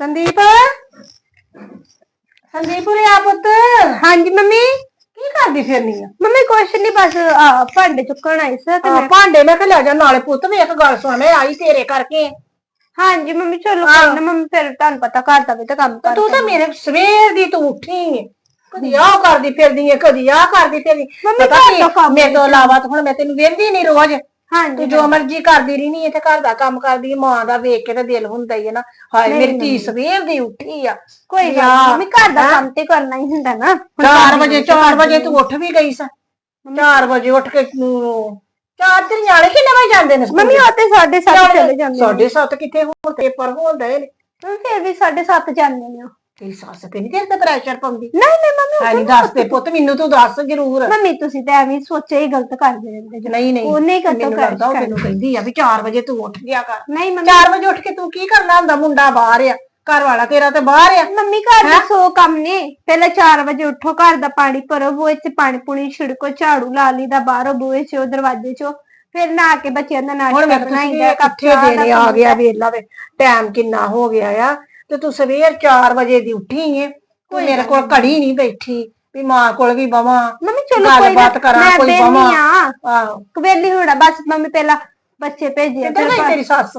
ਸੰਦੀਪ? ਸੰਦੀਪ ਉਰੇ ਆ ਪੁੱਤ। ਹਾਂਜੀ ਮੰਮੀ। ਕੀ ਕਰਦੀ ਫਿਰਨੀ ਆ? ਮੰਮੀ ਕੁਛ ਨਹੀਂ ਬਸ ਆਹ, ਭਾਂਡੇ ਚੁੱਕਣ ਆਈ ਸੀ ਤੇ ਮੈਂ ਭਾਂਡੇ ਮੈਂ ਕਿ ਲੈ ਜਾ ਨਾਲੇ ਪੁੱਤ ਵੇਖ ਗੱਲ ਸੁਣ ਮੈਂ ਆਈ ਤੇਰੇ ਕਰਕੇ। ਹਾਂਜੀ ਮੰਮੀ ਚਲੋ ਕੋਈ ਨਾ ਮੰਮੀ ਫਿਰ ਤੁਹਾਨੂੰ ਪਤਾ ਘਰ ਦਾ ਵੀ ਤਾਂ ਕੰਮ ਕਰ ਤੂੰ ਤਾਂ ਮੇਰੇ ਸਵੇਰ ਦੀ ਤੂੰ ਉੱਠੀ ਏ। ਕਦੀ ਆਹ ਕਰਦੀ ਫਿਰਦੀ ਏ ਕਦੀ ਆਹ ਕਰਦੀ ਫਿਰਦੀ ਮੰਮੀ ਪਤਾ ਘਰ ਕੀ ਦਾ ਕੰਮ ਮੇਰੇ ਤੋਂ ਇਲਾਵਾ ਤਾਂ ਹੁਣ ਮੈਂ ਤੈਨੂੰ ਵੇਂਦੀ ਨਹੀਂ ਰੋਜ਼। ਹਾਂਜੀ ਤੂੰ ਜੋ ਮਰਜ਼ੀ ਕਰਦੀ ਰਹੀ ਇੱਥੇ ਘਰ ਦਾ ਕੰਮ ਕਰਦੀ ਮਾਂ ਦਾ ਵੇਖ ਕੇ ਤਾਂ ਦਿਲ ਹੁੰਦਾ ਹੀ ਹੈ ਨਾ। ਹਾਏ ਮੇਰੀ ਧੀ ਸਵੇਰ ਦੀ ਉੱਠੀ ਆ। ਕੋਈ ਗੱਲ ਨੀ, ਮੰਮੀ ਘਰ ਦਾ ਕੰਮ ਤੇ ਕਰਨਾ ਹੀ ਹੁੰਦਾ ਨਾ। 4 ਵਜੇ 4 ਵਜੇ ਤੂੰ ਉੱਠ ਵੀ ਗਈ ਸਾਂ। 4 ਵਜੇ ਉੱਠ ਕੇ ਚਾਰ ਦਿਨ ਨਿਆਣੇ ਕਿੰਨੇ ਵਜੇ ਜਾਂਦੇ ਨੇ ਮੰਮੀ ਉਹ ਤੇ 7:30 ਚਲੇ ਜਾਂਦੇ ਨੇ। ਸਾਡੇ ਸੱਤ ਕਿੱਥੇ ਹੁਣ? ਪੇਪਰ ਹੋਣ ਡਏ ਨੇ। ਫਿਰ ਵੀ 7:30 ਜਾਂਦੇ ਨੇ। ਤੇਰੀ ਸੱਸ ਤੇ ਨਹੀਂ ਤੇਰੇ ਤੇ ਪ੍ਰੈਸ਼ਰ ਪਾਉਂਦੀ। ਨਹੀਂ ਨਹੀਂ ਮੰਮੀ ਹਾਂ ਨਹੀਂ ਦੱਸ ਦੇ ਪੁੱਤ ਮੈਨੂੰ ਤੂੰ ਦੱਸ ਜ਼ਰੂਰ। ਮੰਮੀ ਤੁਸੀਂ ਤਾਂ ਐਵੇਂ ਸੋਚਿਆ ਹੀ ਗਲਤ ਕਰਦੇ ਰਹਿੰਦੇ ਜੋ। ਨਹੀਂ ਨਹੀਂ ਉਹਨੇ ਹੀ ਕਰਤਾ ਮੈਨੂੰ ਕਰ- ਲੱਗਦਾ ਉਹ ਮੈਨੂੰ ਕਹਿੰਦੀ ਆ ਵੀ 4 ਵਜੇ ਤੂੰ ਉੱਠ ਗਿਆ ਕਰ। ਨਹੀਂ ਮੰਮੀ। 4 ਵਜੇ ਉੱਠ ਕੇ ਤੂੰ ਕੀ ਕਰਨਾ ਹੁੰਦਾ? ਮੁੰਡਾ ਬਾਹਰ ਆ। ਘਰ ਵਾਲਾ ਤੇਰਾ ਤੇ ਬਾਹਰ ਆ। ਮੰਮੀ ਘਰ ਦੇ ਸੋ ਕੰਮ ਨੇ। ਪਹਿਲਾਂ 4 ਵਜੇ ਉੱਠੋ ਘਰ ਦਾ ਪਾਣੀ ਭਰੋ ਬੂਹੇ 'ਚ ਪਾਣੀ ਪੁਣੀ ਛਿੜਕੋ ਝਾੜੂ ਲਾ ਲਈਦਾ ਬਾਹਰੋਂ ਬੂਹੇ 'ਚ ਉਹ ਦਰਵਾਜ਼ੇ 'ਚੋਂ ਫਿਰ ਨਹਾ ਕੇ ਬੱਚਿਆਂ ਦਾ ਨਾਸ਼ਤਾ ਬਣਾਈਦਾ ਇਕੱਠੇ ਦੇਣੇ ਆ ਗਿਆ ਵੇਲਾ ਵੇ ਟਾਈਮ ਕਿੰਨਾ ਹੋ ਗਿਆ ਆ। ਤੇ ਤੂੰ ਸਵੇਰ 4 ਵਜੇ ਦੀ ਉੱਠੀ ਏ ਤੂੰ ਮੇਰੇ ਕੋਲ ਘੜੀ ਨਹੀਂ ਬੈਠੀ ਵੀ ਮਾਂ ਕੋਲ ਵੀ ਬਵਾਂ ਮੰਮੀ ਚਲੋ ਕੋਈ ਨਾ ਗੱਲਬਾਤ ਕਰਾਂ, ਕੋਈ ਬਵਾਂ। ਆਹੋ। ਕਵੇਲੀ ਹੋਣਾ ਬਸ ਮੰਮੀ ਪਹਿਲਾਂ ਬੱਚੇ ਭੇਜੇ ਗਈ ਤੇਰੀ ਸੱਸ?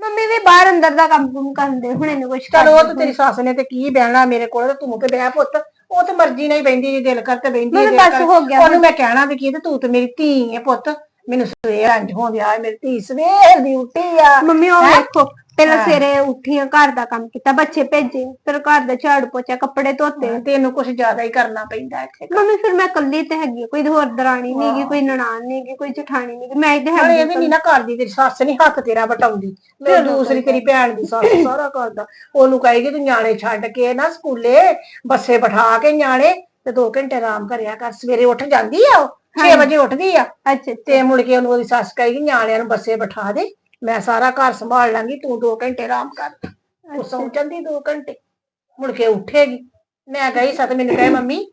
ਮੰਮੀ ਵੀ ਬਾਹਰ ਅੰਦਰ ਦਾ ਕੰਮ ਕੁਮ ਕਰਦੇ ਹੁਣੇ ਨੂੰ ਕੁਛ ਚਲ ਉਹ ਤੇ ਤੇਰੀ ਸੱਸ ਨੇ ਤੇ ਕੀ ਬਹਿਣਾ ਮੇਰੇ ਕੋਲ ਤੇ ਤੂੰ ਕੇ ਬਹਿ ਪੁੱਤ ਉਹ ਤੇ ਮਰਜ਼ੀ ਨਾਲ ਹੀ ਬਹਿੰਦੀ ਜੇ ਦਿਲ ਕਰ ਤੇ ਮੰਮੀ ਜੇ ਬਸ ਹੋ ਗਿਆ ਉਹਨੂੰ ਮੈਂ ਕਹਿਣਾ ਵੀ ਕੀ ਤੇ ਤੂੰ ਤੇ ਮੇਰੀ ਧੀ ਹੈ ਪੁੱਤ ਮੈਨੂੰ ਸਵੇਰ ਇੰਜ ਹੋ ਗਿਆ ਮੇਰੀ ਧੀ ਸਵੇਰ ਦੀ ਉੱਠੀ ਆ। ਮੰਮੀ ਉਹ ਵੇਖੋ ਪਹਿਲਾਂ ਸਵੇਰੇ ਉੱਠੀਆਂ ਘਰ ਦਾ ਕੰਮ ਕੀਤਾ ਬੱਚੇ ਭੇਜੇ ਫਿਰ ਘਰ ਦਾ ਝਾੜੂ ਪੋਚਾ ਕੱਪੜੇ ਧੋਤੇ ਤੈਨੂੰ ਕੁਝ ਜ਼ਿਆਦਾ ਹੀ ਕਰਨਾ ਪੈਂਦਾ ਇੱਥੇ। ਮੰਮੀ ਫਿਰ ਮੈਂ ਇਕੱਲੀ ਤੇ ਹੈਗੀ ਆ, ਕੋਈ ਹੋਰ ਦਰਾਣੀ ਨਹੀਂ ਗੀ ਕੋਈ ਨਨਾਣ ਨਹੀਂ ਗੀ ਕੋਈ ਜਠਾਣੀ ਨਹੀਂ ਮੈਂ ਹੀ ਤੇ ਹੈਗੀ ਇਹ ਵੀ ਨਹੀਂ ਨਾ ਕਰਦੀ ਤੇਰੀ ਸੱਸ ਨਹੀਂ ਹੱਥ ਤੇਰਾ ਵਟਾਉਂਦੀ ਮੈਂ ਦੂਸਰੀ ਤੇਰੀ ਭੈਣ ਦੀ ਸੱਸ ਸਾਰਾ ਕਰਦਾ ਉਹਨੂੰ ਕਹੇਗੀ ਤੂੰ ਨਿਆਣੇ ਛੱਡ ਕੇ ਨਾ ਸਕੂਲੇ ਬੱਸੇ ਬਿਠਾ ਕੇ ਨਿਆਣੇ ਤੇ 2 ਘੰਟੇ ਆਰਾਮ ਕਰਿਆ ਕਰ ਸਵੇਰੇ ਉੱਠ ਜਾਂਦੀ ਆ ਉਹ 6 ਵਜੇ ਉੱਠਦੀ ਆ। ਅੱਛਾ। ਤੇ ਮੁੜ ਕੇ ਉਹਨੂੰ ਉਹਦੀ ਸੱਸ ਕਹੇਗੀ ਨਿਆਣਿਆਂ ਨੂੰ ਬੱਸੇ ਬਿਠਾ ਦੇ ਮੈਂ ਸਾਰਾ ਘਰ ਸੰਭਾਲ ਲਾਂਗੀ ਤੂੰ 2 ਘੰਟੇ ਆਰਾਮ ਕਰ। ਉਹ ਸੌਂ ਜਾਂਦੀ 2 ਘੰਟੇ। ਮੁੜ ਕੇ ਉੱਠੇਗੀ। ਮੈਂ ਗਈ ਸਤ ਮੈਨੂੰ ਕਹੇ ਮੰਮੀ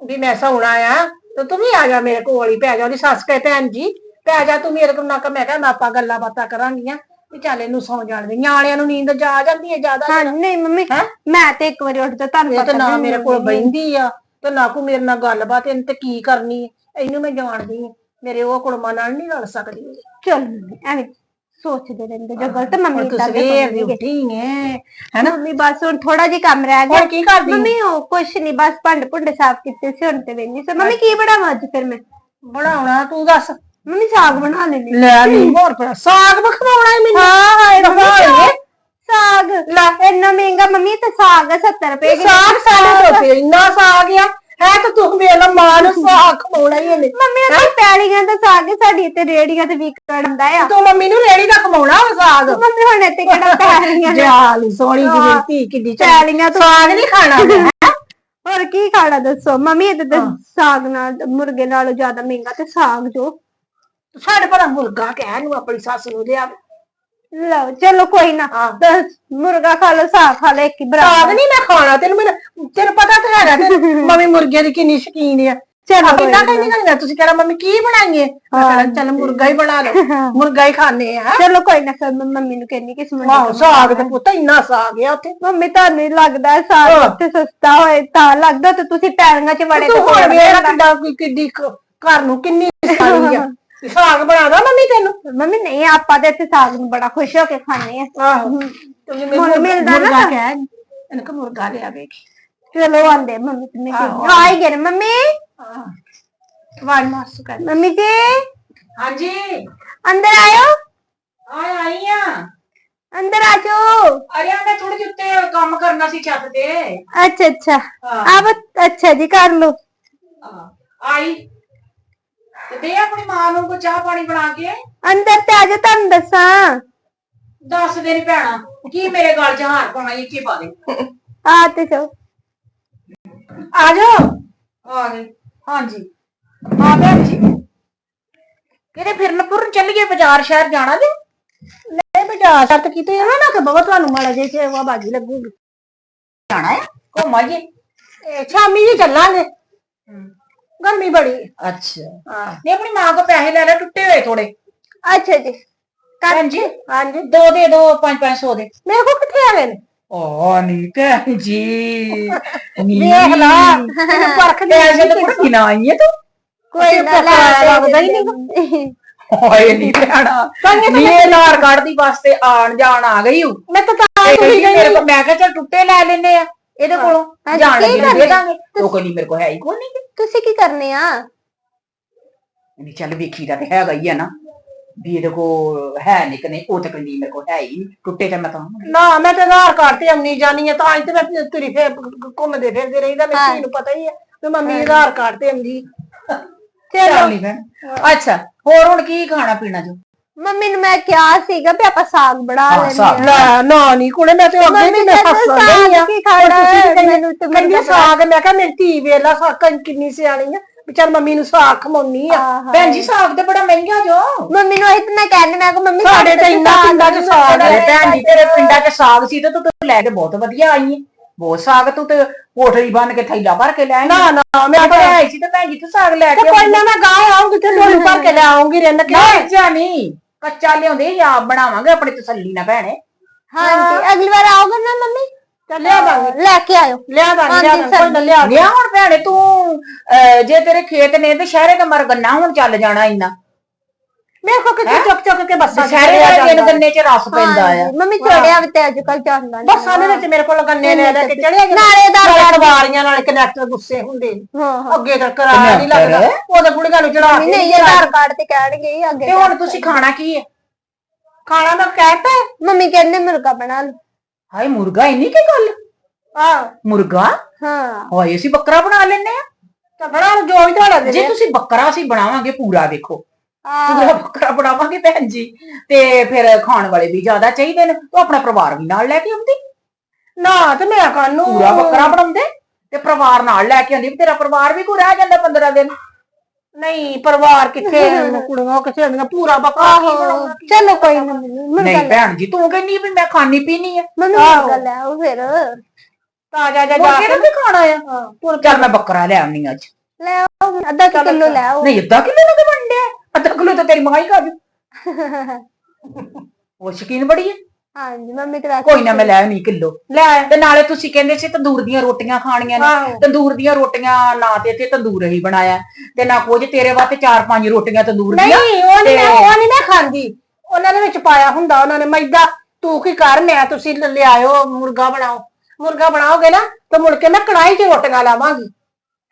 ਵੀ ਮੈਂ ਸੌਣਾ ਆ ਤੇ ਤੂੰ ਵੀ ਆ ਜਾ ਮੇਰੇ ਕੋਲ ਹੀ ਪੈ ਜਾ ਉਹਦੀ ਸੱਸ ਕਹੇ ਭੈਣ ਜੀ। ਪੈ ਜਾ ਤੂੰ ਮੇਰੇ ਕੋਲ ਨਾ ਮੈਂ ਕਿਹਾ ਮੈਂ ਆਪਾਂ ਗੱਲਾਂ ਬਾਤਾਂ ਕਰਾਂਗੀਆਂ। ਵੀ ਚੱਲ ਇਹਨੂੰ ਸੌਂ ਜਾਣ ਦੇ। ਨਿਆਣਿਆਂ ਨੂੰ ਨੀਂਦ ਜਾ ਜਾਂਦੀ ਹੈ ਜ਼ਿਆਦਾ। ਹਾਂ ਨਹੀਂ ਮੰਮੀ? ਮੈਂ ਤੇ ਇੱਕ ਵਾਰੀ ਉੱਠਦਾ ਤੁਹਾਨੂੰ ਪਤਾ ਨਾ ਮੇਰੇ ਕੋਲ ਬੈਂਦੀ ਆ ਤੇ ਨਾ ਕੋ ਮੇਰੇ ਨਾਲ ਗੱਲਬਾਤ ਇਹਨੇ ਤੇ ਕੀ ਕਰਨੀ ਹੈ? ਇਹਨੂੰ ਮੈਂ ਜਾਣਦੀ ਹਾਂ। ਮੇਰੇ ਉਹ ਕੁੜਮਾਂ ਨਾਲ ਨਹੀਂ ਰਲ ਸਕਦੀ। ਚਲ ਐਵੇਂ ਸੋਚਦੇ ਰਹਿੰਦੇ ਜੋ ਗਲਤ ਮੰਮੀ ਹੁਣ ਤੂੰ ਸਵੇਰ ਦੀ ਉੱਠੀ ਹੈ ਹੈਨਾ? ਮੰਮੀ ਬਸ ਹੁਣ ਥੋੜਾ ਜਿਹਾ ਕੰਮ ਰਹਿ ਗਿਆ। ਹੁਣ ਕੀ ਕਰਦੀ ਮੰਮੀ ਉਹ ਕੁਛ ਨਹੀਂ ਬਸ ਭਾਂਡੇ ਭੁੰਡੇ ਸਾਫ਼ ਕੀਤੇ ਸੀ ਹੁਣ ਤੇ ਵੇਨੀ ਸੀ। ਮੰਮੀ ਕੀ ਬਣਾਵਾਂ ਅੱਜ ਫਿਰ ਮੈਂ? ਬਣਾਉਣਾ ਤੂੰ ਦੱਸ। ਮੰਮੀ ਸਾਗ ਬਣਾ ਲੈਣੀ ਲੈ ਨਹੀਂ ਹੋਰ ਫਿਰ ਸਾਗ ਬਖਵਾਉਣਾ ਹੈ ਮੈਨੂੰ। ਹਾਂ ਹਾਏ ਲਈਏ। ਸਾਗ। ਇੰਨਾ ਮਹਿੰਗਾ ਮੰਮੀ ਤੇ ਸਾਗ 70 ਰੁਪਏ ਕਿਲੋ। ਸਾਗ ਸਾਡੇ ਤੇ ਇੰਨਾ ਸਾਗ ਆ। ਹੈ ਤਾਂ ਤੂੰ ਵੇਖ ਲਾ ਮਾਂ ਨੂੰ ਸਾਗ ਖਵਾਉਣਾ ਹੀ ਇਹਨੇ। ਮੰਮੀ ਉਹ ਪੈਲੀਆਂ ਦਾ ਸਾਗ ਸਾਡੀ ਇੱਥੇ ਰੇੜੀਆਂ ਤੇ ਵਿਕਣ ਹੁੰਦਾ ਆ। ਤੂੰ ਮੰਮੀ ਨੂੰ ਰੇੜੀ ਦਾ ਖਵਾਉਣਾ ਵਾ ਸਾਗ? ਮੰਮੀ ਹੁਣ ਇੱਥੇ ਕਿਹੜਾ ਪੈਲੀਆਂ ਨੇ? ਜਾਲ ਸੋਹਣੀ ਜਿਹੀ ਧੀ ਕਿੱਡੀ ਚੰਗੀ। ਪੈਲੀਆਂ ਤੋਂ ਸਾਗ ਨਹੀਂ ਖਾਣਾ ਮੈਂ ਹੋਰ ਕੀ ਖਾਣਾ ਦੱਸੋ? ਮੰਮੀ ਇਹਦੇ ਤੇ ਸਾਗ ਨਾਲ ਮੁਰਗੇ ਨਾਲੋਂ ਜ਼ਿਆਦਾ ਮਹਿੰਗਾ ਤੇ ਸਾਗ ਜੋ। ਸਾਡੇ ਭਲਾ ਮੁਰਗਾ ਕਹਿ ਨੂੰ ਆਪਣੀ ਸੱਸ ਨੂੰ ਲਿਆ ਲਓ ਚਲੋ ਕੋਈ ਨਾ ਹਾਂ। ਦਸ ਮੁਰਗਾ ਖਾ ਲਓ ਸਾਗ ਖਾ ਲਓ ਇੱਕ ਹੀ ਸਾਗ ਬਰਾਬਰ ਨਹੀਂ ਮੈਂ ਖਾਣਾ ਤੈਨੂੰ ਮੈਨੂੰ ਤੈਨੂੰ ਪਤਾ ਤਾਂ ਹੈਗਾ ਤੇ ਮੰਮੀ ਮੁਰਗੇ ਦੀ ਕਿੰਨੀ ਸ਼ਕੀਨ ਆ। ਚਲੋ ਕੋਈ ਕਿੰਨਾ ਕਹਿੰਦੀ ਨਾ ਤੁਸੀਂ ਕਹਿਣਾ ਮੰਮੀ ਕੀ ਬਣਾਈਏ? ਮੈਂ ਕਹਿਣਾ ਚੱਲ ਮੁਰਗਾ ਹੀ ਬਣਾ ਲਓ ਮੁਰਗਾ ਹੀ ਖਾਣੇ ਆ। ਚਲੋ ਕੋਈ ਨਾ ਫਿਰ ਮੈਂ ਮੰਮੀ ਨੂੰ ਕਹਿੰਨੀ ਕਿ ਸਮਝ ਵਾਹ ਸਾਗ ਤੇ ਪੁੱਤ ਇੰਨਾ ਸਾਗ ਆ ਉੱਥੇ। ਮੰਮੀ ਤੁਹਾਨੂੰ ਹੀ ਲੱਗਦਾ ਹੈ ਸਾਗ ਹਾਂ। ਉੱਥੇ ਸਸਤਾ ਹੋਏ ਤਾਂ ਲੱਗਦਾ ਤੇ ਤੁਸੀਂ ਪੈਲੀਆਂ 'ਚ ਵੜੇ ਤੂੰ ਤੇ ਹੁਣ ਵੇਖ ਕਿੱਡਾ ਕੋਈ ਕਿੱਡੀ ਕ- ਘਰ ਨੂੰ ਕਿੰਨੀ ਸਾਰੀ ਆ। ਤੇ ਸਾਗ ਬਣਾਦਾ ਮੰਮੀ ਤੈਨੂੰ? ਮੰਮੀ ਨਹੀਂ ਆਪਾਂ ਤੇ ਇੱਥੇ ਸਾਗ ਨੂੰ ਬੜਾ ਖੁਸ਼ ਹੋ ਕੇ ਖਾਂਦੇ ਆ। ਆਹੋ। ਤੇ ਮੈਨੂੰ ਹੁਣ ਮਿਲਦਾ ਨਾ ਮੁਰਗਾ ਤਾਂ। ਕਹਿ ਇਹਨੂੰ ਕਿ ਮੁਰਗਾ ਲਿਆ ਵੇਖ ਚਲੋ ਆਂਦੇ ਮੰਮੀ ਤੇ ਮੈਂ ਆਹੋ। ਕਹਿੰਦੀ ਆ ਹੀ ਗਏ ਨੇ ਮੰਮੀ? ਵਾਲ ਮਾਸ ਕਰ ਮੰਮੀ ਜੀ? ਹਾਂਜੀ। ਅੰਦਰ ਆਇਓ। ਆਏ ਆਈ ਆ। ਅੰਦਰ ਆ ਜਾਓ। ਅਰੇ ਮੈਂ ਥੋੜੇ ਜਿਹੇ ਉੱਤੇ ਕੰਮ ਕਰਨਾ ਸੀ ਛੱਤ ਤੇ। ਅੱਛਾ ਅੱਛਾ। ਹਾਂ। ਆਪ ਅੱਛਾ ਜੀ ਕਰ ਲਓ। ਹਾਂ, ਆਈ। ਤੇ ਦੇ ਆਪਣੀ ਮਾਂ ਨੂੰ ਕੋ ਚਾਹ ਪਾਣੀ ਬਣਾ ਕੇ? ਅੰਦਰ ਤੇ ਆ ਜਾਓ ਤੁਹਾਨੂੰ ਦੱਸਾਂ। ਦੱਸ ਦੇ ਨੀ ਭੈਣਾ ਕੀ ਮੇਰੇ ਗਲ 'ਚ ਹਾਰ ਪਾਉਣਾ ਇਹ ਕੀ ਪਾ ਦੇ। ਆ ਤੇ ਜਾਓ। ਆ ਜਾ ਆ ਗਏ। ਹਾਂਜੀ। ਹਾਂ ਭੈਣ ਜੀ। ਕਿਤੇ ਫਿਰਨ ਫੁਰਨ ਚੱਲੀਏ ਬਾਜ਼ਾਰ ਸ਼ਹਿਰ ਜਾਣਾ ਜੀ? ਨਹੀਂ ਬਾਜ਼ਾਰ ਸ਼ਰਤ ਕੀਤੇ ਜਾਣਾ ਨਾ ਕਿ ਬਾਬਾ ਤੁਹਾਨੂੰ ਮਾੜਾ ਜੇ ਸੇਵਾ ਬਾਜੀ ਲੱਗੂਗੀ। ਜਾਣਾ ਹੈ ਘੁੰਮ ਆਈਏ। ਇਹ ਸ਼ਾਮੀ ਜੀ ਚੱਲਾਂਗੇ। ਗਰਮੀ ਬੜੀ। ਅੱਛਾ। ਹਾਂ। ਨਹੀਂ ਆਪਣੀ ਮਾਂ ਕੋ ਪੈਸੇ ਲੈ ਲੈ ਟੁੱਟੇ ਹੋਏ ਥੋੜੇ ਅੱਛਾ ਜੀ। ਭੈਣ ਜੀ ਹਾਂਜੀ। ਦੋ ਦੇ ਦੋ 5-500 ਦੇ। ਮੇਰੇ ਕੋਲ ਕਿੱਥੇ ਆਵੇ ਨੇ? ਓ ਨਹੀਂ ਭੈਣ ਜੀ ਵੇਖ ਲਾ ਇਹਨੂੰ ਪਰਖ ਦੇ ਐਸੇ ਤਾਂ ਕੁੜੀ ਕਿਨਾ ਆਈ ਹੈ ਤੂੰ। ਕੋਈ ਨਾ ਲੱਗਦਾ ਹੀ ਨਹੀਂ। ਓਏ ਨਹੀਂ ਭੈਣਾ ਨਹੀਂ ਇਹ ਆਧਾਰ ਕਾਰਡ ਦੀ ਵਾਸਤੇ ਆਣ ਜਾਣ ਆ ਗਈ ਹੂੰ ਮੈਂ ਤਾਂ ਤਾਂ ਤੇ ਕਹਿੰਦੀ ਮੇਰੇ ਕੋਲ ਮੈਂ ਕਿਹਾ ਚੱਲ ਟੁੱਟੇ ਲੈ ਲੈਨੇ ਆ। ਇਹਦੇ ਕੋਲੋਂ ਹਾਂਜੀ, ਜਾਣ ਕੀ ਲੱਗੀ ਨੂੰ ਦੇ ਕਰਨੇ? ਦਾਂਗੇ। ਉਹ ਕਹਿੰਦੀ ਮੇਰੇ ਕੋਲ ਹੈ ਹੀ ਕੋਈ ਨਹੀਂ ਤੁਸੀਂ ਕੀ ਕਰਨੇ ਆ? ਨਹੀਂ ਚੱਲ ਵੇਖੀ ਦਾ ਤੇ ਹੈਗਾ ਹੀ ਆ ਨਾ। ਵੀ ਇਹਦੇ ਕੋਲ ਹੈ ਨਹੀਂ ਕਿ ਨਹੀਂ ਉਹ ਤੇ ਕਹਿੰਦੀ ਮੇਰੇ ਕੋਲ ਹੈ ਹੀ ਟੁੱਟੇ ਤੇ ਮੈਂ ਤਾਂ ਨਾ ਮੈਂ ਤਾਂ ਆਧਾਰ ਕਾਰਡ ਤੇ ਆਉਣੀ ਜਾਣੀ ਆ ਤਾਂ ਹੀ ਤੇ ਮੈਂ ਤੁਰੀ ਫੇਰ ਘੁੰਮਦੇ ਫਿਰਦੇ ਰਹੀਦਾ ਹਾਂ। ਮੈਨੂੰ ਪਤਾ ਹੀ ਹੈ ਤੇ ਮੰਮੀ ਆਧਾਰ ਕਾਰਡ ਤੇ ਆਉਂਦੀ। ਚੱਲ ਨਹੀਂ ਭੈਣ ਅੱਛਾ ਹੋਰ ਹੁਣ ਕੀ ਖਾਣਾ ਪੀਣਾ ਜੋ? ਮੰਮੀ ਨੂੰ ਮੈਂ ਕਿਹਾ ਸੀਗਾ ਵੀ ਆਪਾਂ ਸਾਗ ਬਣਾ ਹਾਂ, ਲੈਂਦੇ ਸਾਗ। ਆ ਲੈ ਨਾ ਨਹੀਂ ਕੁੜੇ ਮੈਂ ਤੇ ਅੱਗੇ ਮੰਮੀ ਵੀ ਮੈਂ ਕਹਿੰਦੇ ਫਸ ਗਈ ਆ। ਕੀ ਖਾਣਾ ਮੈਨੂੰ ਮੈਨੂੰ ਤੇ ਕਹਿੰਦੀ ਮੁਰਗਾ ਸਾਗ ਮੈਂ ਕਿਹਾ ਮੇਰੀ ਧੀ ਵੇਲਾ ਸਾਗ ਕਿੰਨੀ ਸਿਆਣੀ ਆ। ਵਿਚਾਰ ਮੰਮੀ ਨੂੰ ਸਾਗ ਖਮਾਉਣੀ ਆ। ਆਹਾ। ਭੈਣ ਜੀ ਸਾਗ ਤੇ ਬੜਾ ਮਹਿੰਗਾ ਜੋ। ਮੰਮੀ ਨੂੰ ਇਹ ਤਾਂ ਮੈਂ ਕਹਿੰਦੀ ਮੈਂ ਕਿਹਾ ਮੰਮੀ ਸਾਡੇ ਤਾਂ ਇੰਨਾ ਪਿੰਡਾਂ 'ਚ ਸਾਗ ਹੈ। ਭੈਣ ਜੀ ਤੇਰੇ ਪਿੰਡਾਂ 'ਚ ਸਾਗ ਸੀ ਤੇ ਤੂੰ ਤੇ ਲੈ ਕੇ ਬਹੁਤ ਵਧੀਆ ਆਈ ਹੈ ਬਹੁਤ ਸਾਗ ਤੂੰ ਤੇ ਕੋਠੜੀ ਬੰਨ ਕੇ ਥੈਲਾ ਭਰ ਕੇ ਲੈ ਆਈ ਨਾ ਨਾ ਮੈਂ ਮੈਂ ਤਾਂ ਤਾਂ ਆਈ ਸੀ ਤੇ ਭੈਣ ਜੀ ਤੂੰ ਸਾਗ ਲੈ ਤੇ ਕੇ ਕੋਈ ਨਾ ਮੈਂ ਗਾਂ ਆਉਂਗੀ ਤੇ ਲੋਈ ਭਰ ਕੇ ਲੈ ਆਉਂਗੀ ਰਿੰਨ ਕੇ। ਨਹੀਂ ਕੱਚਾ ਲਿਆਉਂਦੇ ਜਾਂ ਆਪ ਬਣਾਵਾਂਗੇ ਆਪਣੀ ਤਸੱਲੀ ਨਾਲ ਭੈਣੇ। ਹਾਂਜੀ ਅਗਲੀ ਵਾਰ ਆਓਗੇ ਨਾ ਮੰਮੀ? ਤੇ ਲਿਆ ਦਾਂਗੇ। ਲੈ ਕੇ ਆਇਓ। ਲਿਆ ਦਾਂਗੇ ਲਿਆ ਦਾਂਗੇ। ਕੋਈ ਨਾ ਲਿਆ। ਲਿਆ ਹੁਣ ਭੈਣੇ ਤੂੰ ਅਹ, ਜੇ ਤੇਰੇ ਖੇਤ ਨੇ ਤੇ ਸ਼ਹਿਰੇ ਦਾ ਮਰ ਗੰਨਾ ਹੁਣ ਚੱਲ ਜਾਣਾ ਇੰਨਾ। ਮੇਰੇ ਕੋ ਕਿੱਥੇ ਚੁੱਕ ਚੁੱਕ ਕੇ ਬੱਸਾਂ 'ਚ ਸ਼ਹਿਰੇ ਚੜਿਆ ਦੇ ਦਿਨ ਜਾਂਦਾ। ਗੰਨੇ 'ਚ ਰਸ ਪੈਂਦਾ ਆ। ਮੰਮੀ ਚੜਿਆ ਵੀ ਤੇ ਅੱਜ ਕੱਲ ਜਾਂਦਾ ਨੀ। ਬੱਸਾਂ ਦੇ ਵਿੱਚ ਮੇਰੇ ਕੋਲ ਗੰਨੇ ਲੈ ਲੈ ਕੇ ਚੜਿਆ ਜਾਂਦਾ। ਨਾਲੇ ਦਾ ਨਾਲੇ ਸਵਾਰੀਆਂ ਨਾਲ ਕਨੈਕਟਰ ਗੁੱਸੇ ਹੁੰਦੇ ਨੇ। ਹਾਂ ਹਾਂ। ਅੱਗੇ ਤਾਂ ਕਿਰਾਇਆ ਨਹੀਂ ਲੱਗਦਾ। ਉਹਦੇ ਕੁੜੀਆਂ ਨੂੰ ਚੜਾ ਕੇ ਨਹੀਂ ਆਧਾਰ ਕਾਰਡ ਤੇ ਕਹਿਣਗੇ ਹੀ ਅੱਗੇ ਤੇ ਹੁਣ ਤੁਸੀਂ ਖਾਣਾ ਕੀ ਹੈ? ਖਾਣਾ ਮੈਂ ਕਹਿਤਾ ਮੰਮੀ ਕਹਿੰਦੇ ਮੁਰਗਾ ਬਣਾ ਲਓ। ਹਾਏ ਮੁਰਗਾ ਇੰਨੀ ਕੀ ਗੱਲ? ਆ ਮੁਰਗਾ? ਹਾਂ। ਹਾਏ ਅਸੀਂ ਬੱਕਰਾ ਬਣਾ ਲੈਨੇ ਆ ਤਾਂ ਬਣਾ ਲਓ ਜੋ ਵੀ ਤੁਹਾਡਾ ਦੇ ਜੇ ਤੁਸੀਂ ਬੱਕਰਾ ਅਸੀਂ ਬਣਾਵਾਂਗੇ ਪੂਰਾ ਦੇਖੋ। ਬੱਕਰਾ ਬਣਾਵਾਂਗੇ ਭੈਣ ਜੀ ਤੇ ਫਿਰ ਖਾਣ ਵਾਲੇ ਵੀ ਜ਼ਿਆਦਾ ਚਾਹੀਦੇ ਨੇ ਤੂੰ ਆਪਣਾ ਪਰਿਵਾਰ ਵੀ ਨਾਲ ਲੈ ਕੇ ਆਉਂਦੀ। ਨਾ ਤੇ ਮੈਂ ਕਾਨੂੰ ਪੂਰਾ ਬੱਕਰਾ ਬਣਾਉਂਦੇ? ਤੇ ਪਰਿਵਾਰ ਨਾਲ ਲੈ ਕੇ ਆਉਂਦੀ ਤੇਰਾ ਪਰਿਵਾਰ ਵੀ ਕੋਈ ਰਹਿ ਜਾਂਦਾ 15 ਦਿਨ। ਨਹੀਂ ਪਰਿਵਾਰ ਕਿੱਥੇ ਕੁੜੀਆਂ ਕਿੱਥੇ ਹੁੰਦੀਆਂ ਪੂਰਾ ਬੱਕਰਾ ਕੀ ਬਣਾਉਣਾ ਚਲੋ ਕੋਈ ਨਾ। ਨਹੀਂ ਭੈਣ ਜੀ ਤੂੰ ਕਹਿੰਦੀ ਵੀ ਮੈਂ ਖਾਣੀ ਪੀਣੀ ਆ। ਮੰਮੀ ਆਹੋ। ਮੁਰਗਾ ਲੈ ਆਓ ਫਿਰ ਤਾਜ਼ਾ ਜਾ ਜਾ ਕੇ ਨੂੰ ਵੀ ਖਾਣਾ ਆ? ਚੱਲ ਮੈਂ ਬੱਕਰਾ ਲੈ ਆਉਣੀ ਅੱਜ। ਲੈ ਆਓ ਅੱਧਾ ਕੁ ਕਿਲੋ ਲੈ ਆਓ। ਨਹੀਂ ਅੱਧਾ ਕਿਲੋ ਦਾ ਵੰਡਿਆ। ਅੱਧਾ ਕਿਲੋ ਤਾਂ ਤੇਰੀ ਮਾਂ ਹੀ ਖਾ ਜੂ ਉਹ ਸ਼ਕੀਨ ਬੜੀ ਹੈ। ਹਾਂਜੀ ਮੰਮੀ ਤੇ ਵੈਸੇ ਕੋਈ ਨਾ ਮੈਂ ਲੈ ਆਉਣੀ ਕਿਲੋ। ਲੈ ਤੇ ਨਾਲੇ ਤੁਸੀਂ ਕਹਿੰਦੇ ਸੀ ਤੰਦੂਰ ਦੀਆਂ ਰੋਟੀਆਂ ਖਾਣੀਆਂ ਨੇ। ਆਹੋ। ਤੰਦੂਰ ਦੀਆਂ ਰੋਟੀਆਂ ਨਾ ਤੇ ਇੱਥੇ ਤੰਦੂਰ ਹੀ ਬਣਾਇਆ। ਤੇ ਨਾ ਕੁਝ ਤੇਰੇ ਵਾਸਤੇ ਚਾਰ ਪੰਜ ਰੋਟੀਆਂ ਤੰਦੂਰ ਦੀਆਂ। ਨਹੀਂ ਉਹ ਨਹੀਂ ਮੈਂ ਉਹ ਨਹੀਂ ਮੈਂ ਖਾਂਦੀ। ਉਹਨਾਂ ਦੇ ਵਿੱਚ ਪਾਇਆ ਹੁੰਦਾ ਉਹਨਾਂ ਨੇ ਮੈਦਾ। ਤੂੰ ਕੀ ਕਰ ਮੈਂ ਤੁਸੀਂ ਲ- ਲਿਆਇਓ ਮੁਰਗਾ ਬਣਾਓ। ਮੁਰਗਾ ਬਣਾਓਗੇ ਨਾ ਤਾਂ ਮੁੜ ਕੇ ਮੈਂ ਕੜਾਈ 'ਚ ਰੋਟੀਆਂ ਲਾਵਾਂਗੀ।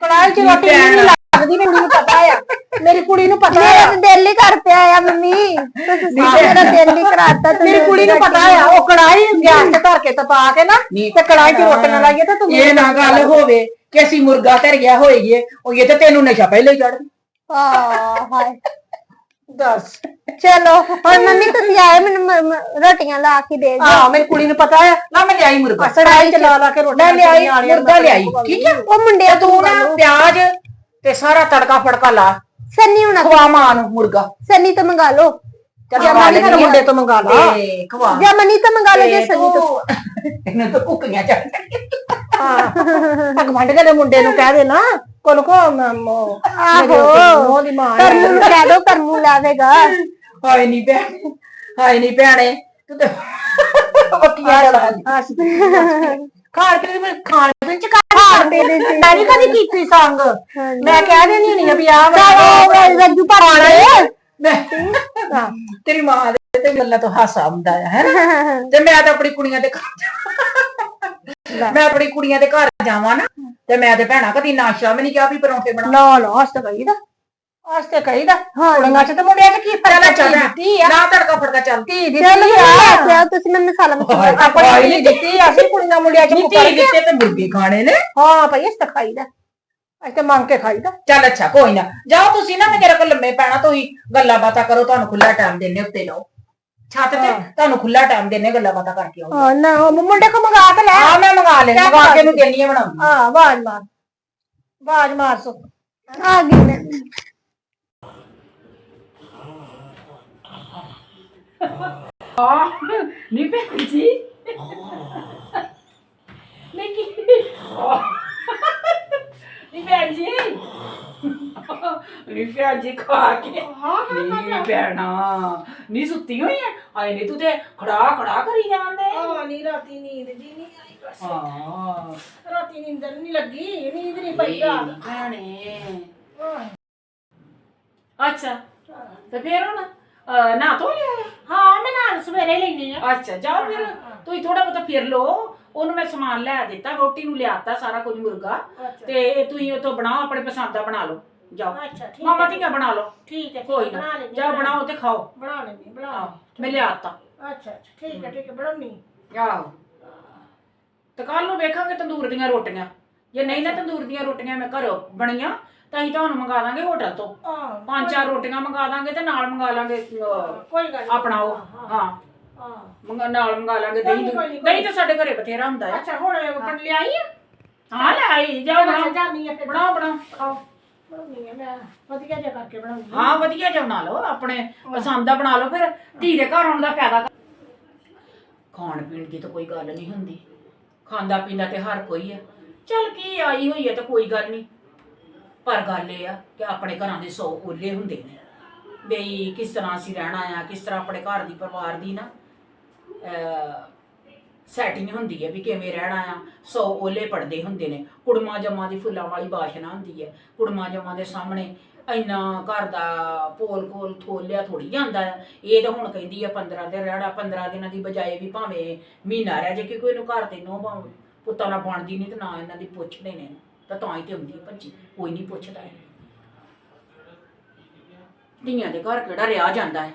ਕੜਾਈ 'ਚ ਰੋਟੀ। ਨਹੀਂ ਲੱਗਦੀ ਮੇਰੀ ਕੁੜੀ ਨੂੰ ਪਤਾ ਆ। ਮੇਰੀ ਕੁੜੀ ਨੂੰ ਪਤਾ ਮੇਰਾ ਆ। ਤਾਂ ਦਿਲ ਹੀ ਕਰ ਪਿਆ ਆ ਮੰਮੀ। ਤੁਸੀਂ ਮੇਰਾ ਦਿਲ ਹੀ ਕਰਾਤਾ ਮੇਰੀ ਕੁੜੀ ਨੂੰ ਪਤਾ ਆ। ਉਹ ਕੜਾਈ ਗੈਸ ਤੇ ਧਰ ਕੇ ਤਪਾ ਕੇ ਨਾ ਤੇ ਕੜਾਈ 'ਚ ਰੋਟੀਆਂ ਲਾਈਏ ਤਾਂ ਤੂੰ ਇਹ ਨਾ ਗੱਲ ਹੋਵੇ ਕਿ ਅਸੀਂ ਮੁਰਗਾ ਧਰ ਗਿਆ ਹੋਈਏ ਉਹ ਇਹ ਤੇ ਤੈਨੂੰ ਨਸ਼ਾ ਪਹਿਲੇ ਹੀ ਚੜ ਹਾਂ ਹਾਏ। ਦੱਸ। ਚਲੋ ਹੁਣ ਮੰਮੀ ਤੁਸੀਂ ਆਏ ਮੈਨੂੰ ਰੋਟੀਆਂ ਲਾ ਕੇ ਦੇ ਦਿਓ। ਹਾਂ ਮੇਰੀ ਕੁੜੀ ਨੂੰ ਪਤਾ ਆ। ਨਾ ਮੈਂ ਲਿਆਈ ਮੁਰਗਾ। ਕੜਾਈ 'ਚ ਲਾ ਲਾ ਕੇ ਰੋਟੀਆਂ ਲਿਆਈ ਮੁਰਗਾ ਲਿਆਈ। ਠੀਕ ਹੈ ਉਹ ਮੁੰਡੇ ਤੇ ਤੂੰ ਨਾ ਪਿਆਜ਼ ਤੇ ਸਾਰਾ ਤੜਕਾ ਫੜਕਾ ਲਾ। ਸੰਨੀ ਹੁਣਾ ਖਵਾ ਮਾਂ ਨੂੰ ਮੁਰਗਾ। ਸੰਨੀ ਤੋਂ ਮੰਗਾ ਲਓ। ਚੱਲ ਜਾਂ ਲੈਂਦੀ ਆ। ਮੁੰਡੇ ਤੋਂ ਮੰਗਾ ਲਾ ਤੇ ਖਵਾ। ਜਾਂ ਮਨੀ ਤੋਂ ਮੰਗਾ ਲਓ ਜੇ ਤੇ ਸੰਨੀ ਤੋਂ। ਤੂੰ- ਇਹਨੂੰ ਤਾਂ ਭੁੱਖੀਆਂ ਚੜ ਹਾਂ। ਗਵਾਂਢ ਦੇ ਮੁੰਡੇ ਨੂੰ ਕਹਿ ਦੇ ਨਾ। ਕੋਲ ਕੋ ਮੋ ਆਹੋ। ਉਹਦੀ ਮਾਂ ਕਰਮੂ ਨੂੰ ਕਹਿ ਦੋ ਕਰਮੂ ਲਾਵੇਗਾ। ਹਾਏ ਨਹੀਂ ਭੈਣ ਹਾਏ ਨਹੀਂ ਭੈਣੇ। ਤੂੰ ਤੇ ਬੱਕੀਆਂ ਲੜਾ ਖਾਣ ਵਿੱਚ ਖਾਣ ਚ ਖਾਣ ਪੀਣ ਚ। ਮੈਂ ਨਹੀਂ ਕਦੀ ਕੀਤੀ ਸੰਗ। ਮੈਂ ਕਹਿ ਦੇਣੀ ਨਹੀਂ ਆ ਵੀ ਆ ਚਲੋ ਰੱਜੂ ਪਾਣਾ ਤੇਰੀ ਮਾਂ ਦੇ ਤੇ ਗੱਲਾਂ ਤੋਂ ਹਾਸਾ ਆਉਂਦਾ ਹੈ ਹੈਨਾ ਤੇ ਮੈਂ ਤਾਂ ਆਪਣੀ ਕੁੜੀਆਂ ਦੇ ਘਰ ਮੈਂ ਆਪਣੀ ਕੁੜੀਆਂ ਦੇ ਘਰ ਜਾਵਾਂ ਨਾ ਤੇ ਮੈਂ ਤੇ ਭੈਣਾ ਕਦੀ ਨਾਸ਼ਾ ਵੀ ਨਹੀਂ ਕਿਹਾ ਵੀ ਪਰੌਂਠੇ ਬਣਾ। ਨਾ ਨਾ ਹਸਤ ਕਹੀਦਾ ਹਸਤ ਕਹੀਦਾ ਹਾਂ ਕੁੜੀਆਂ ਚ ਤੇ ਮੁੰਡਿਆਂ ਚ ਕੀ ਚੱਲ ਫ਼ਰਕ ਚੱਲ ਹੈ ਦਿੱਤੀ ਆ। ਨਾ ਤੜਕਾ ਫੜਕਾ ਚੱਲ। ਧੀ ਚਲੋ ਦਿੱਤੀ ਲੈ ਆ। ਆਓ ਤੁਸੀਂ ਮੈਨੂੰ ਮਸਾਲਾ ਮਸਾਲਾ ਆਪਣੀ ਧੀ ਦਿੱਤੀ ਅਸੀਂ ਕੁੜੀਆਂ ਮੁੰਡਿਆਂ ਚ ਮੁਕਰ ਧੀ ਦਿੱਤੇ ਤੇ ਮੁਰਗੇ ਖਾਣੇ ਨੇ। ਹਾਂ ਭਈ ਇਸ ਤਾਂ ਖਾਈਦਾ। ਅਸੀਂ ਤਾਂ ਮੰਗ ਕੇ ਖਾਈਦਾ। ਚੱਲ ਅੱਛਾ ਕੋਈ ਨਾ। ਜਾਓ ਤੁਸੀਂ ਨਾ ਮੈਂ ਜਰਾ ਕੋ ਲੰਮੇ ਪੈਣਾ ਤੁਸੀਂ ਗੱਲਾਂ ਬਾਤਾਂ ਕਰੋ ਤੁਹਾਨੂੰ ਖੁੱਲਾ ਟਾਈਮ ਦਿੰਨੇ ਉੱਤੇ ਲਾਓ। ਛੱਤ ਤੇ ਤੁਹਾਨੂੰ ਖੁੱਲਾ ਟਾਈਮ ਦਿੰਨੇ ਗੱਲਾਂ ਬਾਤਾਂ ਕਰਕੇ ਆਓ। ਹਾਂ ਨਾ ਉਹ ਮੁੰਡੇ ਕੋ ਮੰਗਾ ਕੇ ਲੈ। ਆ ਮੈਂ ਮੰਗਾ ਕਿਆ ਮੰਗਾ ਕੇ ਨੂੰ ਦੇਣੀ ਬਣਾਉਂਦੀ। ਹਾਂ ਆਵਾਜ਼ ਮਾਰ। ਆਵਾਜ਼ ਮਾਰ ਸੋ। ਆ ਗਈ ਮੈਂ। ਨਹੀਂ ਜੀ ਨਹੀਂ ਭੈਣ ਜੀ ਖਾ ਕੇ ਨਹੀਂ ਭੈਣਾ ਨੀ ਸੁੱਤੀ ਹੋਈ ਐ ਆਏ ਨੀ ਤੂੰ ਤੇ ਖੜਾ ਖੜਾ ਕਰੀ ਜਾਂਦੇ ਆ ਨਹੀਂ ਰਾਤੀ ਨੀਂਦ ਜੀ ਨਹੀਂ ਆਈ ਬਸ ਹਾਂ ਰਾਤੀ ਨੀਂਦ ਨਹੀਂ ਲੱਗੀ ਨੀਂਦ ਨਹੀਂ ਪਈ ਭੈਣੇ ਅੱਛਾ ਤੇ ਫੇਰ ਹੁਣ ਅਹ, ਨਹਾ ਧੋ ਲਿਆ ਹੈ? ਹਾਂ ਮੈਂ ਨਾਲ ਸਵੇਰੇ ਲੈਣੀ ਆ। ਅੱਛਾ ਜਾ ਫਿਰ। ਤੁਸੀਂ ਥੋੜਾ ਬਹੁਤਾ ਫਿਰ ਲੋ ਉਹਨੂੰ ਮੈਂ ਸਮਾਨ ਲੈ ਦਿੱਤਾ ਰੋਟੀ ਨੂੰ ਲਿਆਤਾ ਸਾਰਾ ਕੁਝ ਮੁਰਗਾ। ਤੇ ਤੁਸੀਂ ਉਹ ਤੋਂ ਬਣਾਓ ਆਪਣੇ ਪਸੰਦ ਦਾ ਬਣਾ ਲਓ। ਜਾਓ। ਅੱਛਾ ਠੀਕ ਮਾਮਾ ਧੀਆ ਬਣਾ ਲਓ। ਠੀਕ ਹੈ ਕੋਈ ਨਾ। ਬਣਾ ਲੈਂਦੀ ਬਣਾਓ ਤੇ ਖਾਓ। ਬਣਾ ਲੈਂਦੀ ਬਣਾ ਆਹੋ, ਮੈਂ ਲਿਆਤਾ। ਅੱਛਾ ਅੱਛਾ ਠੀਕ ਹੈ ਠੀਕ ਹੈ ਬਣਾਉਣੀ ਆਹੋ। ਤੇ ਕੱਲ ਨੂੰ ਵੇਖਾਂਗੇ ਤੰਦੂਰ ਦੀਆਂ ਰੋਟੀਆਂ। ਜੇ ਨਹੀਂ ਨਾ ਤੰਦੂਰ ਦੀਆਂ ਰੋਟੀਆਂ ਮੈਂ ਘਰੋਂ ਬਣੀਆਂ ਤਾਂ ਅਸੀਂ ਤੁਹਾਨੂੰ ਮੰਗਾ ਦਾਂਗੇ ਹੋਟਲ ਤੋਂ। ਹਾਂ ਪੰਜ ਚਾਰ ਰੋਟੀਆਂ ਮੰਗਾ ਦਾਂਗੇ ਤੇ ਨਾਲ ਮੰਗਾ ਲਾਂਗੇ ਅਹ, ਕੋਈ ਗੱਲ ਨੀ। ਆਪਣਾ ਉਹ ਹਾਂ ਹਾਂ। ਮੰਗਾ ਨਾਲ ਮੰਗਾ ਲਾਂਗੇ ਕੋਈ ਦਹੀਂ ਨੀ, ਕੋਈ ਨੀ, ਦਹੀਂ ਤਾਂ ਸਾਡੇ ਘਰੇ ਬਥੇਰਾ ਹੁੰਦਾ ਹੈ। ਅੱਛਾ ਹੁਣ ਬਣ ਲਿਆਈ ਆ? ਹਾਂ ਲੈ ਆਈ ਜਾ ਬਣਾਓ। ਜਾਨੀ ਆ ਫਿਰ। ਬਣਾਓ ਬਣਾਓ। ਖਾਓ। ਬਣਾਉਣੀ ਆ ਮੈਂ। ਵਧੀਆ ਜਿਹਾ ਕਰਕੇ ਬਣਾਉਂਗੀ ਹਾਂ ਵਧੀਆ ਜਿਹਾ ਬਣਾ ਲਓ ਆਪਣੇ ਪਸੰਦ ਦਾ ਬਣਾ ਲਓ ਫਿਰ ਧੀ ਦੇ ਘਰ ਆਉਣ ਦਾ ਫਾਇਦਾ ਕਰ- ਖਾਣ ਪੀਣ ਦੀ ਤਾਂ ਕੋਈ ਗੱਲ ਨਹੀਂ ਹੁੰਦੀ। ਖਾਂਦਾ ਪੀਂਦਾ ਤੇ ਹਰ ਕੋਈ ਆ। ਚੱਲ ਕੀ ਆਈ ਹੋਈ ਹੈ ਤਾਂ ਕੋਈ ਗੱਲ ਨਹੀਂ ਪਰ ਗੱਲ ਇਹ ਆ ਕਿ ਆਪਣੇ ਘਰਾਂ ਦੇ ਸੌ ਓਲੇ ਹੁੰਦੇ ਨੇ। ਬਈ ਕਿਸ ਤਰ੍ਹਾਂ ਅਸੀਂ ਰਹਿਣਾ ਆ, ਕਿਸ ਤਰ੍ਹਾਂ ਆਪਣੇ ਘਰ ਦੀ ਪਰਿਵਾਰ ਦੀ ਨਾ ਸੈਟਿੰਗ ਹੁੰਦੀ ਹੈ ਵੀ ਕਿਵੇਂ ਰਹਿਣਾ ਆ। ਸੌ ਓਲੇ ਪੜਦੇ ਹੁੰਦੇ ਨੇ। ਕੁੜਮਾ ਜਮਾ ਦੀ ਫੁੱਲਾਂ ਵਾਲੀ ਬਾਸ਼ਨਾ ਹੁੰਦੀ ਹੈ ਕੁੜਮਾ ਜਮਾ ਦੇ ਸਾਹਮਣੇ ਇੰਨਾ ਘਰ ਦਾ ਪੋਲ ਕੋਲ ਥੋਲਿਆ ਥੋੜੀ ਜਾਂਦਾ ਆ। ਇਹ ਤਾਂ ਹੁਣ ਕਹਿੰਦੀ ਆ 15 ਦਿਨ ਰਹਿਣਾ 15 ਦਿਨਾਂ ਦੀ ਬਜਾਏ ਵੀ ਭਾਵੇਂ ਮਹੀਨਾ ਰਹਿ ਜੇ ਕਿ ਕੋਈ ਨੂੰ ਘਰ ਤੇ ਨੋ ਭਾਵੇਂ ਪੁੱਤਾਂ ਨਾਲ ਬਣਦੀ ਨਹੀਂ ਤੇ ਨਾ ਇਹਨਾਂ ਦੀ ਪੁੱਛਦੇ ਨੇ ਤਾਂ ਤਾਂ ਹੀ ਤੇ ਹੁੰਦੀ ਭੱਜੀ। ਕੋਈ ਨਹੀਂ ਪੁੱਛਦਾ ਇਹ ਧੀਆਂ ਦੇ ਘਰ ਕਿਹੜਾ ਰਿਆ ਜਾਂਦਾ ਹੈ?